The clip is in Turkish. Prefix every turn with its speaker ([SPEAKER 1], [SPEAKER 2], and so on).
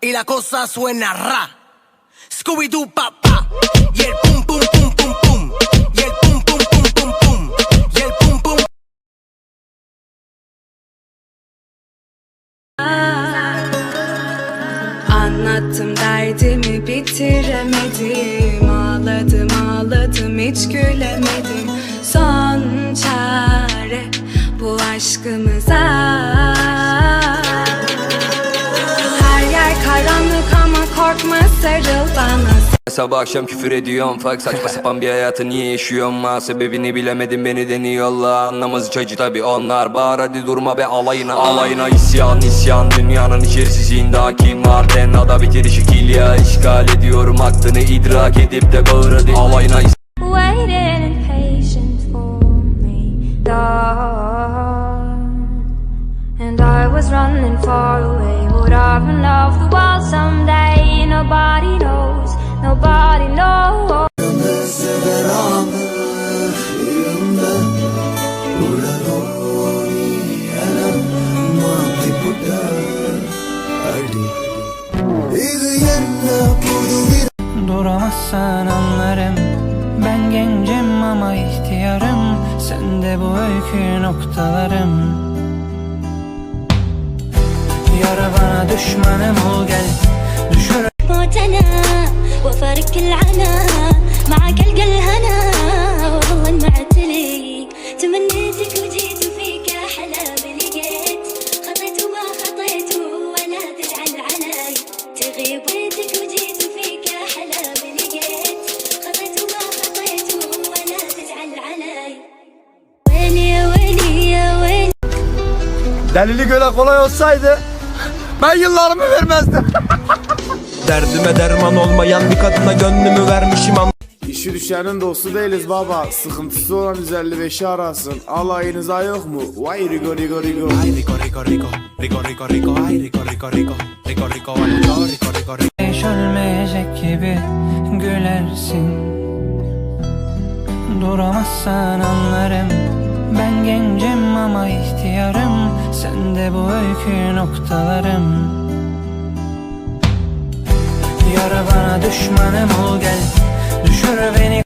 [SPEAKER 1] y la cosa suena ra. Scooby-Doo papá. Y el pum pum pum pum pum. Y el pum pum pum pum pum. Y el pum pum.
[SPEAKER 2] Anlattım derdimi bitiremedim Ağladım ağladım hiç gülemedim Son çare bu aşkımıza bana.
[SPEAKER 3] Sabah akşam küfür ediyorum Fuck saçma sapan bir hayatı niye yaşıyorum? Ha Sebebini bilemedim beni deniyorlar. Anlamaz hiç acı tabi onlar. Bağır hadi durma be alayına Alayına. İsyan isyan Dünyanın içerisinde hakim var. Tenada bitir şekil ya işgal ediyorum. Aklını idrak edip de bağır hadi Alayına isyan
[SPEAKER 4] running far away. Would I run off the wall someday?
[SPEAKER 5] Duramazsan anlarım Ben gencim ama ihtiyarım Sen de bu öykü noktalarım Yara bana düşmanım ol gel Düşür
[SPEAKER 4] موتنا وفارق العنا معك القى الهنا والله انمعت لي تمنيتك وجيت
[SPEAKER 6] Delilik öyle kolay olsaydı ben yıllarımı vermezdim.
[SPEAKER 7] Derdime derman olmayan bir kadına gönlümü vermişim ama
[SPEAKER 8] İşi düşenin dostu değiliz baba. Sıkıntısı olan 155'i arasın. Alayınıza yok mu? Vay rigo rigo rigo.
[SPEAKER 7] Rico rico rico Rico rico rico Ay rico rico rico Rico rico rico rico rico rico
[SPEAKER 5] Hiç ölmeyecek gibi gülersin Duramazsan anlarım Ben gencim ama ihtiyarım. Sen de bu öykü noktalarım. Yara bana düşmanım ol gel. Düşür beni